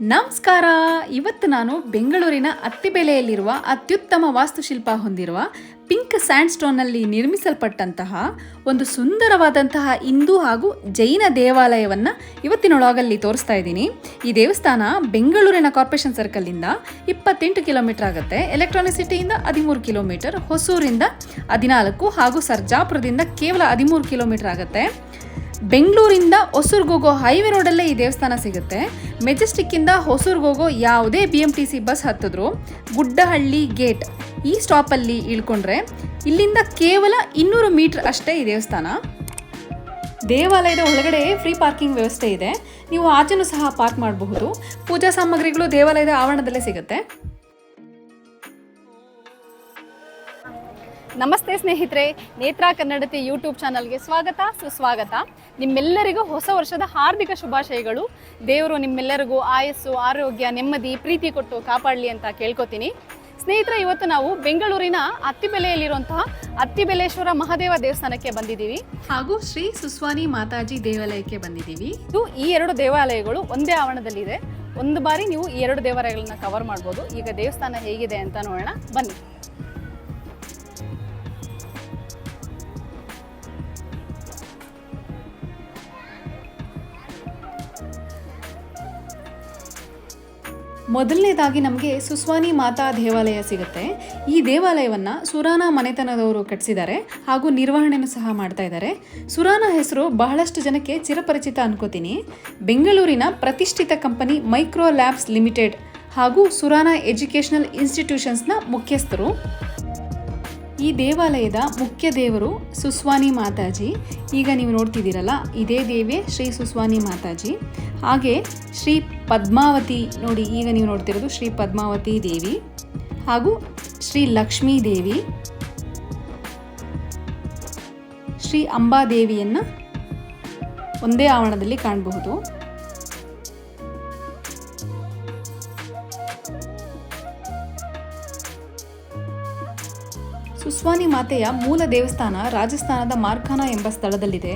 ನಮಸ್ಕಾರ. ಇವತ್ತು ನಾನು ಬೆಂಗಳೂರಿನ ಅತ್ತಿಬೆಲೆಯಲ್ಲಿರುವ ಅತ್ಯುತ್ತಮ ವಾಸ್ತುಶಿಲ್ಪ ಹೊಂದಿರುವ ಪಿಂಕ್ ಸ್ಯಾಂಡ್ ಸ್ಟೋನ್ನಲ್ಲಿ ನಿರ್ಮಿಸಲ್ಪಟ್ಟಂತಹ ಒಂದು ಸುಂದರವಾದಂತಹ ಹಿಂದೂ ಹಾಗೂ ಜೈನ ದೇವಾಲಯವನ್ನು ಇವತ್ತಿನೊಳಗಲ್ಲಿ ತೋರಿಸ್ತಾ ಇದ್ದೀನಿ. ಈ ದೇವಸ್ಥಾನ ಬೆಂಗಳೂರಿನ ಕಾರ್ಪೊರೇಷನ್ ಸರ್ಕಲ್ನಿಂದ ಇಪ್ಪತ್ತೆಂಟು ಕಿಲೋಮೀಟರ್ ಆಗುತ್ತೆ. ಎಲೆಕ್ಟ್ರಾನಿಕ್ ಸಿಟಿಯಿಂದ ಹದಿಮೂರು ಕಿಲೋಮೀಟರ್, ಹೊಸೂರಿಂದ ಹದಿನಾಲ್ಕು ಹಾಗೂ ಸರ್ಜಾಪುರದಿಂದ ಕೇವಲ ಹದಿಮೂರು ಕಿಲೋಮೀಟರ್ ಆಗುತ್ತೆ. ಬೆಂಗಳೂರಿಂದ ಹೊಸೂರ್ಗೋಗೋ ಹೈವೇ ರೋಡಲ್ಲೇ ಈ ದೇವಸ್ಥಾನ ಸಿಗುತ್ತೆ. ಮೆಜೆಸ್ಟಿಕ್ಕಿಂದ ಹೊಸೂರ್ಗೋಗೋ ಯಾವುದೇ B M T C bus ಹತ್ತಿದ್ರು. Guddahalli gate ಈ ಸ್ಟಾಪಲ್ಲಿ ಇಳ್ಕೊಂಡ್ರೆ ಇಲ್ಲಿಂದ ಕೇವಲ ಇನ್ನೂರು ಮೀಟರ್ ಅಷ್ಟೇ ಈ ದೇವಸ್ಥಾನ. ದೇವಾಲಯದ ಒಳಗಡೆ ಫ್ರೀ ಪಾರ್ಕಿಂಗ್ ವ್ಯವಸ್ಥೆ ಇದೆ. ನೀವು ಆಚೆನೂ ಸಹ ಪಾರ್ಕ್ ಮಾಡಬಹುದು. ಪೂಜಾ ಸಾಮಗ್ರಿಗಳು ದೇವಾಲಯದ ಆವರಣದಲ್ಲೇ ಸಿಗುತ್ತೆ. ನಮಸ್ತೆ ಸ್ನೇಹಿತರೆ ನೇತ್ರಾ ಕನ್ನಡತಿ ಯೂಟ್ಯೂಬ್ ಚಾನಲ್ಗೆ ಸ್ವಾಗತ ಸುಸ್ವಾಗತ. ನಿಮ್ಮೆಲ್ಲರಿಗೂ ಹೊಸ ವರ್ಷದ ಹಾರ್ದಿಕ ಶುಭಾಶಯಗಳು. ದೇವರು ನಿಮ್ಮೆಲ್ಲರಿಗೂ ಆಯಸ್ಸು ಆರೋಗ್ಯ ನೆಮ್ಮದಿ ಪ್ರೀತಿ ಕೊಟ್ಟು ಕಾಪಾಡಲಿ ಅಂತ ಕೇಳ್ಕೊತೀನಿ. ಸ್ನೇಹಿತರೆ ಇವತ್ತು ನಾವು ಬೆಂಗಳೂರಿನ ಅತ್ತಿಬೆಲೆಯಲ್ಲಿರುವಂತಹ ಅತ್ತಿಬೆಲೇಶ್ವರ ಮಹಾದೇವ ದೇವಸ್ಥಾನಕ್ಕೆ ಬಂದಿದ್ದೀವಿ. ಹಾಗೂ ಶ್ರೀ ಸುಸ್ವಾನಿ ಮಾತಾಜಿ ದೇವಾಲಯಕ್ಕೆ ಬಂದಿದ್ದೀವಿ. ಇದು ಈ ಎರಡು ದೇವಾಲಯಗಳು ಒಂದೇ ಆವರಣದಲ್ಲಿದೆ. ಒಂದು ಬಾರಿ ನೀವು ಈ ಎರಡು ದೇವಾಲಯಗಳನ್ನ ಕವರ್ ಮಾಡ್ಬೋದು. ಈಗ ದೇವಸ್ಥಾನ ಹೇಗಿದೆ ಅಂತ ನೋಡೋಣ. ಬನ್ನಿ. ಮೊದಲನೇದಾಗಿ ನಮಗೆ ಸುಸ್ವಾನಿ ಮಾತಾ ದೇವಾಲಯ ಸಿಗುತ್ತೆ. ಈ ದೇವಾಲಯವನ್ನು ಸುರಾನ ಮನೆತನದವರು ಕಟ್ಟಿಸಿದ್ದಾರೆ ಹಾಗೂ ನಿರ್ವಹಣೆನೂ ಸಹ ಮಾಡ್ತಾ ಇದ್ದಾರೆ. ಸುರಾನ ಹೆಸರು ಬಹಳಷ್ಟು ಜನಕ್ಕೆ ಚಿರಪರಿಚಿತ ಅನ್ಕೋತೀನಿ. ಬೆಂಗಳೂರಿನ ಪ್ರತಿಷ್ಠಿತ ಕಂಪನಿ ಮೈಕ್ರೋ ಲ್ಯಾಬ್ಸ್ ಲಿಮಿಟೆಡ್ ಹಾಗೂ ಸುರಾನ ಎಜುಕೇಷನಲ್ ಇನ್ಸ್ಟಿಟ್ಯೂಷನ್ಸ್ನ ಮುಖ್ಯಸ್ಥರು. ಈ ದೇವಾಲಯದ ಮುಖ್ಯ ದೇವರು ಸುಸ್ವಾನಿ ಮಾತಾಜಿ. ಈಗ ನೀವು ನೋಡ್ತಿದ್ದೀರಲ್ಲ, ಇದೇ ದೇವಿ ಶ್ರೀ ಸುಸ್ವಾನಿ ಮಾತಾಜಿ. ಹಾಗೆ ಶ್ರೀ ಪದ್ಮಾವತಿ ನೋಡಿ, ಈಗ ನೀವು ನೋಡ್ತಿರೋದು ಶ್ರೀ ಪದ್ಮಾವತಿ ದೇವಿ ಹಾಗೂ ಶ್ರೀ ಲಕ್ಷ್ಮೀ ದೇವಿ, ಶ್ರೀ ಅಂಬಾದೇವಿಯನ್ನು ಒಂದೇ ಆವರಣದಲ್ಲಿ ಕಾಣಬಹುದು. ಸುಸ್ವಾನಿ ಮಾತೆಯ ಮೂಲ ದೇವಸ್ಥಾನ ರಾಜಸ್ಥಾನದ ಮಾರ್ಖಾನ ಎಂಬ ಸ್ಥಳದಲ್ಲಿದೆ.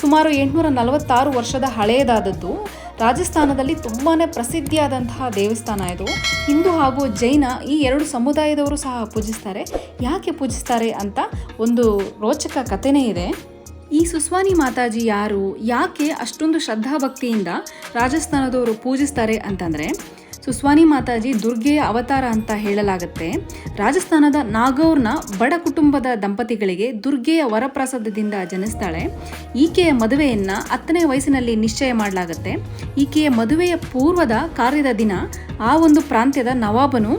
ಸುಮಾರು ಎಂಟುನೂರ ನಲವತ್ತಾರು ವರ್ಷದ ಹಳೆಯದಾದದ್ದು. ರಾಜಸ್ಥಾನದಲ್ಲಿ ತುಂಬಾ ಪ್ರಸಿದ್ಧಿಯಾದಂತಹ ದೇವಸ್ಥಾನ ಇದು. ಹಿಂದೂ ಹಾಗೂ ಜೈನ ಈ ಎರಡು ಸಮುದಾಯದವರು ಸಹ ಪೂಜಿಸ್ತಾರೆ. ಯಾಕೆ ಪೂಜಿಸ್ತಾರೆ ಅಂತ ಒಂದು ರೋಚಕ ಕಥೆನೇ ಇದೆ. ಈ ಸುಸ್ವಾನಿ ಮಾತಾಜಿ ಯಾರು, ಯಾಕೆ ಅಷ್ಟೊಂದು ಶ್ರದ್ಧಾಭಕ್ತಿಯಿಂದ ರಾಜಸ್ಥಾನದವರು ಪೂಜಿಸ್ತಾರೆ ಅಂತಂದರೆ ಸುಸ್ವಾನಿ ಮಾತಾಜಿ ದುರ್ಗೆಯ ಅವತಾರ ಅಂತ ಹೇಳಲಾಗುತ್ತೆ. ರಾಜಸ್ಥಾನದ ನಾಗೌರ್ನ ಬಡ ಕುಟುಂಬದ ದಂಪತಿಗಳಿಗೆ ದುರ್ಗೆಯ ವರಪ್ರಸಾದದಿಂದ ಜನಿಸ್ತಾಳೆ. ಈಕೆಯ ಮದುವೆಯನ್ನು ಹತ್ತನೇ ವಯಸ್ಸಿನಲ್ಲಿ ನಿಶ್ಚಯ ಮಾಡಲಾಗುತ್ತೆ. ಈಕೆಯ ಮದುವೆಯ ಪೂರ್ವದ ಕಾರ್ಯದ ದಿನ ಆ ಒಂದು ಪ್ರಾಂತ್ಯದ ನವಾಬನು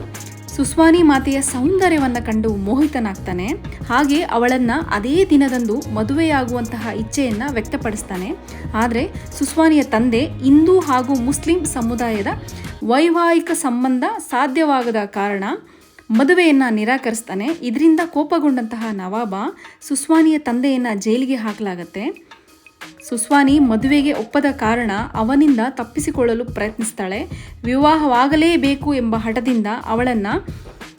ಸುಸ್ವಾನಿ ಮಾತೆಯ ಸೌಂದರ್ಯವನ್ನು ಕಂಡು ಮೋಹಿತನಾಗ್ತಾನೆ. ಹಾಗೆ ಅವಳನ್ನು ಅದೇ ದಿನದಂದು ಮದುವೆಯಾಗುವಂತಹ ಇಚ್ಛೆಯನ್ನು ವ್ಯಕ್ತಪಡಿಸ್ತಾನೆ. ಆದರೆ ಸುಸ್ವಾನಿಯ ತಂದೆ ಹಿಂದೂ ಹಾಗೂ ಮುಸ್ಲಿಂ ಸಮುದಾಯದ ವೈವಾಹಿಕ ಸಂಬಂಧ ಸಾಧ್ಯವಾಗದ ಕಾರಣ ಮದುವೆಯನ್ನು ನಿರಾಕರಿಸ್ತಾನೆ. ಇದರಿಂದ ಕೋಪಗೊಂಡಂತಹ ನವಾಬ ಸುಸ್ವಾನಿಯ ತಂದೆಯನ್ನು ಜೈಲಿಗೆ ಹಾಕಲಾಗತ್ತೆ. ಸುಸ್ವಾನಿ ಮದುವೆಗೆ ಒಪ್ಪದ ಕಾರಣ ಅವನಿಂದ ತಪ್ಪಿಸಿಕೊಳ್ಳಲು ಪ್ರಯತ್ನಿಸ್ತಾಳೆ. ವಿವಾಹವಾಗಲೇಬೇಕು ಎಂಬ ಹಠದಿಂದ ಅವಳನ್ನು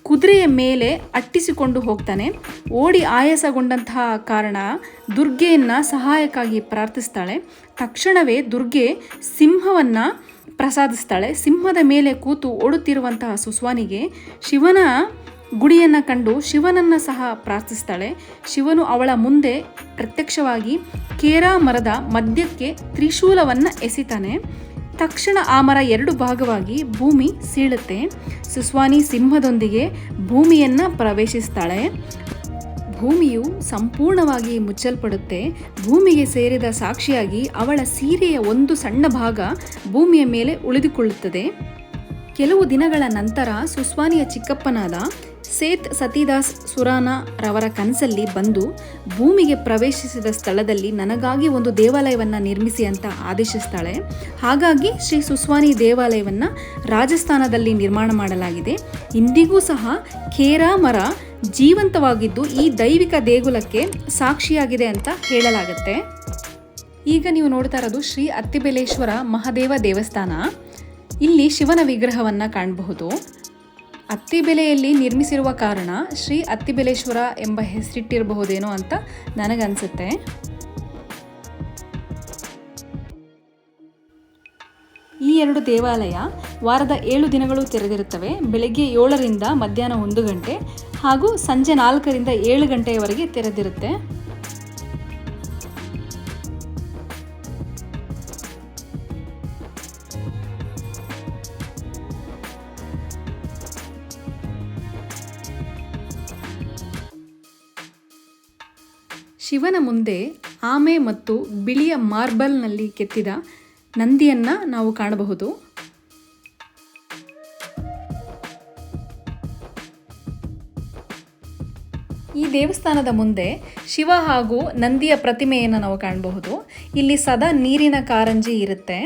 ಕುದುರೆಯ ಮೇಲೆ ಅಟ್ಟಿಸಿಕೊಂಡು ಹೋಗ್ತಾನೆ. ಓಡಿ ಆಯಾಸಗೊಂಡಂತಹ ಕಾರಣ ದುರ್ಗೆಯನ್ನು ಸಹಾಯಕ್ಕಾಗಿ ಪ್ರಾರ್ಥಿಸ್ತಾಳೆ. ತಕ್ಷಣವೇ ದುರ್ಗೆ ಸಿಂಹವನ್ನು ಪ್ರಸಾದಿಸ್ತಾಳೆ. ಸಿಂಹದ ಮೇಲೆ ಕೂತು ಓಡುತ್ತಿರುವಂತಹ ಸುಸ್ವಾನಿಗೆ ಶಿವನ ಗುಡಿಯನ್ನು ಕಂಡು ಶಿವನನ್ನು ಸಹ ಪ್ರಾರ್ಥಿಸ್ತಾಳೆ. ಶಿವನು ಅವಳ ಮುಂದೆ ಪ್ರತ್ಯಕ್ಷವಾಗಿ ಕೇರಾ ಮರದ ಮಧ್ಯಕ್ಕೆ ತ್ರಿಶೂಲವನ್ನು ಎಸಿತಾನೆ. ತಕ್ಷಣ ಆ ಮರ ಎರಡು ಭಾಗವಾಗಿ ಭೂಮಿ ಸೀಳುತ್ತೆ. ಸುಸ್ವಾನಿ ಸಿಂಹದೊಂದಿಗೆ ಭೂಮಿಯನ್ನು ಪ್ರವೇಶಿಸ್ತಾಳೆ. ಭೂಮಿಯು ಸಂಪೂರ್ಣವಾಗಿ ಮುಚ್ಚಲ್ಪಡುತ್ತೆ. ಭೂಮಿಗೆ ಸೇರಿದ ಸಾಕ್ಷಿಯಾಗಿ ಅವಳ ಸೀರೆಯ ಒಂದು ಸಣ್ಣ ಭಾಗ ಭೂಮಿಯ ಮೇಲೆ ಉಳಿದುಕೊಳ್ಳುತ್ತದೆ. ಕೆಲವು ದಿನಗಳ ನಂತರ ಸುಸ್ವಾನಿಯ ಚಿಕ್ಕಪ್ಪನಾದ ಸೇತ್ ಸತಿದಾಸ್ ಸುರಾನ ರವರ ಕನಸಲ್ಲಿ ಬಂದು ಭೂಮಿಗೆ ಪ್ರವೇಶಿಸಿದ ಸ್ಥಳದಲ್ಲಿ ನನಗಾಗಿ ಒಂದು ದೇವಾಲಯವನ್ನು ನಿರ್ಮಿಸಿ ಅಂತ ಆದೇಶಿಸ್ತಾಳೆ. ಹಾಗಾಗಿ ಶ್ರೀ ಸುಸ್ವಾನಿ ದೇವಾಲಯವನ್ನು ರಾಜಸ್ಥಾನದಲ್ಲಿ ನಿರ್ಮಾಣ ಮಾಡಲಾಗಿದೆ. ಇಂದಿಗೂ ಸಹ ಖೇರಾ ಮರ ಜೀವಂತವಾಗಿದ್ದು ಈ ದೈವಿಕ ದೇಗುಲಕ್ಕೆ ಸಾಕ್ಷಿಯಾಗಿದೆ ಅಂತ ಹೇಳಲಾಗುತ್ತೆ. ಈಗ ನೀವು ನೋಡ್ತಾ ಇರೋದು ಶ್ರೀ ಅತ್ತಿಬೆಲೇಶ್ವರ ಮಹಾದೇವ ದೇವಸ್ಥಾನ. ಇಲ್ಲಿ ಶಿವನ ವಿಗ್ರಹವನ್ನು ಕಾಣಬಹುದು. ಅತ್ತಿಬೆಲೆಯಲ್ಲಿ ನಿರ್ಮಿಸಿರುವ ಕಾರಣ ಶ್ರೀ ಅತ್ತಿಬೆಲೇಶ್ವರ ಎಂಬ ಹೆಸರಿಟ್ಟಿರಬಹುದೇನೋ ಅಂತ ನನಗನ್ಸುತ್ತೆ. ಈ ಎರಡು ದೇವಾಲಯ ವಾರದ ಏಳು ದಿನಗಳು ತೆರೆದಿರುತ್ತವೆ. ಬೆಳಗ್ಗೆ ಏಳರಿಂದ ಮಧ್ಯಾಹ್ನ ಒಂದು ಗಂಟೆ ಹಾಗೂ ಸಂಜೆ ನಾಲ್ಕರಿಂದ ಏಳು ಗಂಟೆಯವರೆಗೆ ತೆರೆದಿರುತ್ತೆ. ಶಿವನ ಮುಂದೆ ಆಮೆ ಮತ್ತು ಬಿಳಿಯ ಮಾರ್ಬಲ್ನಲ್ಲಿ ಕೆತ್ತಿದ ನಂದಿಯನ್ನು ನಾವು ಕಾಣಬಹುದು. ಈ ದೇವಸ್ಥಾನದ ಮುಂದೆ ಶಿವ ಹಾಗೂ ನಂದಿಯ ಪ್ರತಿಮೆಯನ್ನು ನಾವು ಕಾಣಬಹುದು. ಇಲ್ಲಿ ಸದಾ ನೀರಿನ ಕಾರಂಜಿ ಇರುತ್ತೆ.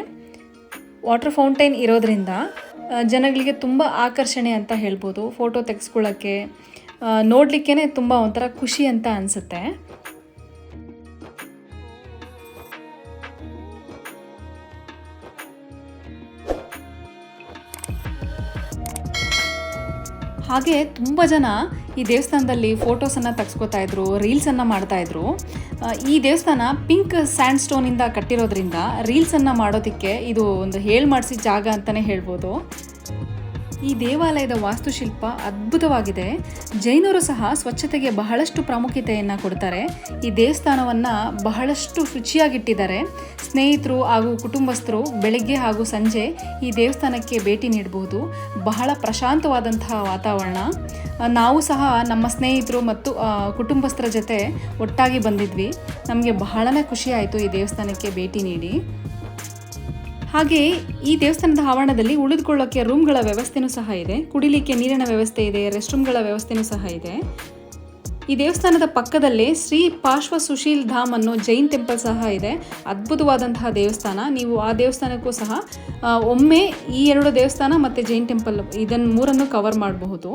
ವಾಟರ್ ಫೌಂಟೈನ್ ಇರೋದ್ರಿಂದ ಜನಗಳಿಗೆ ತುಂಬ ಆಕರ್ಷಣೆ ಅಂತ ಹೇಳ್ಬೋದು. ಫೋಟೋ ತೆಗೆಸ್ಕೊಳ್ಳೋಕ್ಕೆ ನೋಡಲಿಕ್ಕೇ ತುಂಬ ಒಂಥರ ಖುಷಿ ಅಂತ ಅನಿಸುತ್ತೆ. ಹಾಗೆ ತುಂಬ ಜನ ಈ ದೇವಸ್ಥಾನದಲ್ಲಿ ಫೋಟೋಸನ್ನು ತಗ್ಸ್ಕೊತಾ ಇದ್ರು ರೀಲ್ಸನ್ನು ಮಾಡ್ತಾ ಇದ್ರು. ಈ ದೇವಸ್ಥಾನ ಪಿಂಕ್ ಸ್ಯಾಂಡ್ ಸ್ಟೋನಿಂದ ಕಟ್ಟಿರೋದ್ರಿಂದ ರೀಲ್ಸನ್ನು ಮಾಡೋದಕ್ಕೆ ಇದು ಒಂದು ಹೇಳಿ ಮಾಡಿಸಿ ಜಾಗ ಅಂತಲೇ ಹೇಳ್ಬೋದು. ಈ ದೇವಾಲಯದ ವಾಸ್ತುಶಿಲ್ಪ ಅದ್ಭುತವಾಗಿದೆ. ಜೈನರು ಸಹ ಸ್ವಚ್ಛತೆಗೆ ಬಹಳಷ್ಟು ಪ್ರಾಮುಖ್ಯತೆಯನ್ನು ಕೊಡ್ತಾರೆ. ಈ ದೇವಸ್ಥಾನವನ್ನು ಬಹಳಷ್ಟು ಶುಚಿಯಾಗಿಟ್ಟಿದ್ದಾರೆ ಸ್ನೇಹಿತರು ಹಾಗೂ ಕುಟುಂಬಸ್ಥರು ಬೆಳಗ್ಗೆ ಹಾಗೂ ಸಂಜೆ ಈ ದೇವಸ್ಥಾನಕ್ಕೆ ಭೇಟಿ ನೀಡಬಹುದು. ಬಹಳ ಪ್ರಶಾಂತವಾದಂತಹ ವಾತಾವರಣ. ನಾವು ಸಹ ನಮ್ಮ ಸ್ನೇಹಿತರು ಮತ್ತು ಕುಟುಂಬಸ್ಥರ ಜೊತೆ ಒಟ್ಟಾಗಿ ಬಂದಿದ್ವಿ. ನಮಗೆ ಬಹಳನೇ ಖುಷಿ ಆಯಿತು ಈ ದೇವಸ್ಥಾನಕ್ಕೆ ಭೇಟಿ ನೀಡಿ. ಹಾಗೆ ಈ ದೇವಸ್ಥಾನದ ಆವರಣದಲ್ಲಿ ಉಳಿದುಕೊಳ್ಳೋಕೆ ರೂಮ್ಗಳ ವ್ಯವಸ್ಥೆನೂ ಸಹ ಇದೆ. ಕುಡಿಲಿಕ್ಕೆ ನೀರಿನ ವ್ಯವಸ್ಥೆ ಇದೆ ರೆಸ್ಟ್ ರೂಮ್ಗಳ ವ್ಯವಸ್ಥೆನೂ ಸಹ ಇದೆ. ಈ ದೇವಸ್ಥಾನದ ಪಕ್ಕದಲ್ಲೇ ಶ್ರೀ ಪಾರ್ಶ್ವ ಸುಶೀಲ್ ಧಾಮ್ ಅನ್ನೋ ಜೈನ್ ಟೆಂಪಲ್ ಸಹ ಇದೆ. ಅದ್ಭುತವಾದಂತಹ ದೇವಸ್ಥಾನ. ನೀವು ಆ ದೇವಸ್ಥಾನಕ್ಕೂ ಸಹ ಒಮ್ಮೆ ಈ ಎರಡು ದೇವಸ್ಥಾನ ಮತ್ತು ಜೈನ್ ಟೆಂಪಲ್ ಇದನ್ನು ಮೂರನ್ನು ಕವರ್ ಮಾಡಬಹುದು.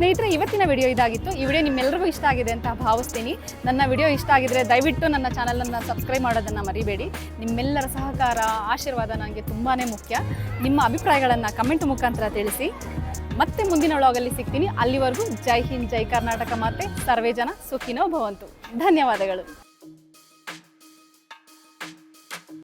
ಸ್ನೇಹಿತರೆ, ಇವತ್ತಿನ ವಿಡಿಯೋ ಇದಾಗಿತ್ತು. ಈ ವಿಡಿಯೋ ನಿಮ್ಮೆಲ್ಲರಿಗೂ ಇಷ್ಟ ಆಗಿದೆ ಅಂತ ಭಾವಿಸ್ತೀನಿ. ನನ್ನ ವಿಡಿಯೋ ಇಷ್ಟ ಆಗಿದ್ರೆ ದಯವಿಟ್ಟು ನನ್ನ ಚಾನಲನ್ನು ಸಬ್ಸ್ಕ್ರೈಬ್ ಮಾಡೋದನ್ನು ಮರಿಬೇಡಿ. ನಿಮ್ಮೆಲ್ಲರ ಸಹಕಾರ, ಆಶೀರ್ವಾದ ನನಗೆ ತುಂಬಾ ಮುಖ್ಯ. ನಿಮ್ಮ ಅಭಿಪ್ರಾಯಗಳನ್ನು ಕಮೆಂಟ್ ಮುಖಾಂತರ ತಿಳಿಸಿ. ಮತ್ತೆ ಮುಂದಿನ ಒಳಗಲ್ಲಿ ಸಿಗ್ತೀನಿ. ಅಲ್ಲಿವರೆಗೂ ಜೈ ಹಿಂದ್, ಜೈ ಕರ್ನಾಟಕ ಮಾತೆ. ಸರ್ವೇ ಜನ ಸುಖಿನೋ ಭವಂತು. ಧನ್ಯವಾದಗಳು.